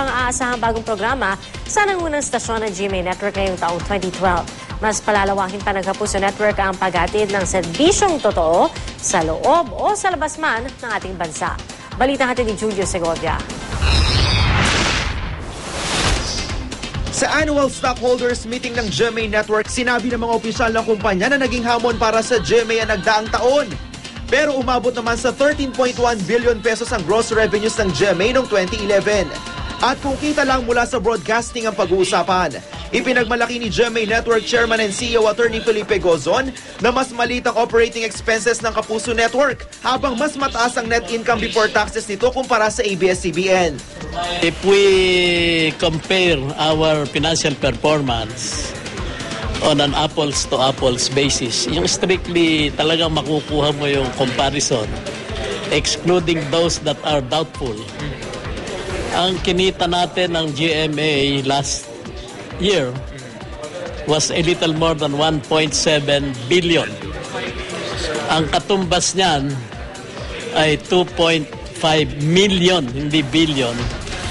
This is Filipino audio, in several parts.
pang aasahang bagong programa sa nangunang stasyon ng GMA Network ngayong taong 2012. Mas palalawakin pa ng Kapuso Network ang paghatid ng serbisyong totoo sa loob o sa labas man ng ating bansa. Balita natin ni Julio Segovia. Sa annual stockholders meeting ng GMA Network, sinabi ng mga opisyal ng kumpanya na naging hamon para sa GMA ang nagdaang taon. Pero umabot naman sa 13.1 billion pesos ang gross revenues ng GMA noong 2011. At kung kita lang mula sa broadcasting ang pag-uusapan, ipinagmalaki ni GMA Network Chairman and CEO Attorney Felipe Gozon na mas maliit ang operating expenses ng Kapuso Network habang mas mataas ang net income before taxes nito kumpara sa ABS-CBN. If we compare our financial performance on an apples to apples basis, yung strictly talagang makukuha mo yung comparison, excluding those that are doubtful. Ang kinita natin ng GMA last year was a little more than 1.7 billion. Ang katumbas niyan ay 2.5 million, hindi billion,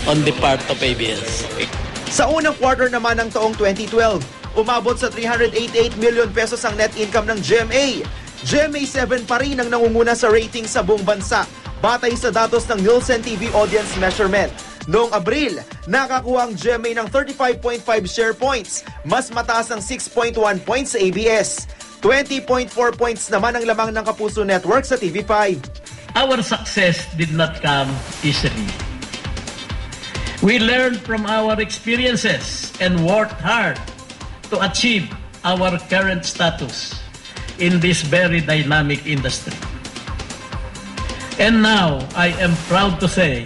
on the part of ABS. Sa unang quarter naman ng taong 2012, umabot sa 388 million pesos ang net income ng GMA. GMA 7 pa rin ang nangunguna sa rating sa buong bansa batay sa datos ng Nielsen TV Audience Measurement. Noong Abril, nakakuha ang GMA ng 35.5 share points, mas mataas ang 6.1 points sa ABS. 20.4 points naman ang lamang ng Kapuso Network sa TV5. our success did not come easily. We learned from our experiences and worked hard to achieve our current status in this very dynamic industry. And now I am proud to say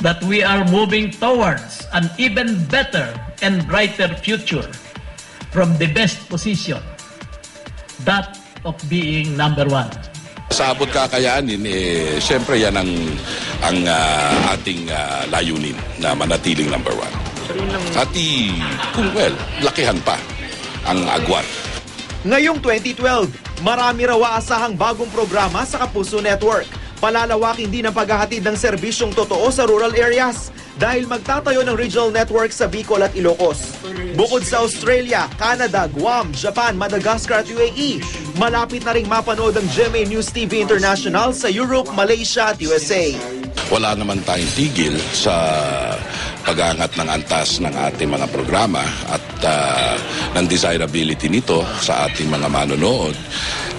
that we are moving towards an even better and brighter future from the best position, that of being number one. Sa abot kakayanin, eh, siyempre yan ang, ang ah, ating ah, layunin na manatiling number one. At i, kung well, lakihan pa ang agwat. Ngayong 2012, marami raw aasahang bagong programa sa Kapuso Network. Palalawakin din ang paghahatid ng serbisyong totoo sa rural areas dahil magtatayo ng regional network sa Bicol at Ilocos. Bukod sa Australia, Canada, Guam, Japan, Madagascar at UAE, malapit na ring mapanood ang GMA News TV International sa Europe, Malaysia at USA. Wala naman tayong tigil sa pagangat ng antas ng ating mga programa at ah, ng desirability nito sa ating mga manonood.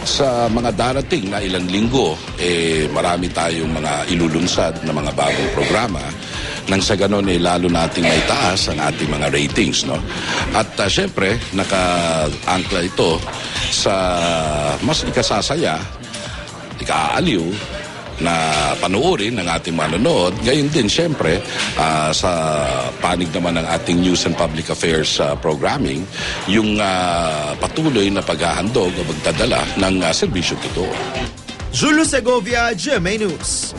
Sa mga darating na ilang linggo, eh, marami tayong mga ilulunsad na mga bagong programa nang sa ganon eh, lalo nating may taas ang ating mga ratings. No? At uh, syempre, naka-angkla ito sa mas ikasasaya, ikaaliw na panoorin ng ating manonood. Gayon din, syempre, ah, sa panig naman ng ating News and Public Affairs ah, programming, yung ah, patuloy na paghahandog o pagdadala ng uh, serbisyong totoo. Julio Segovia, GMA News.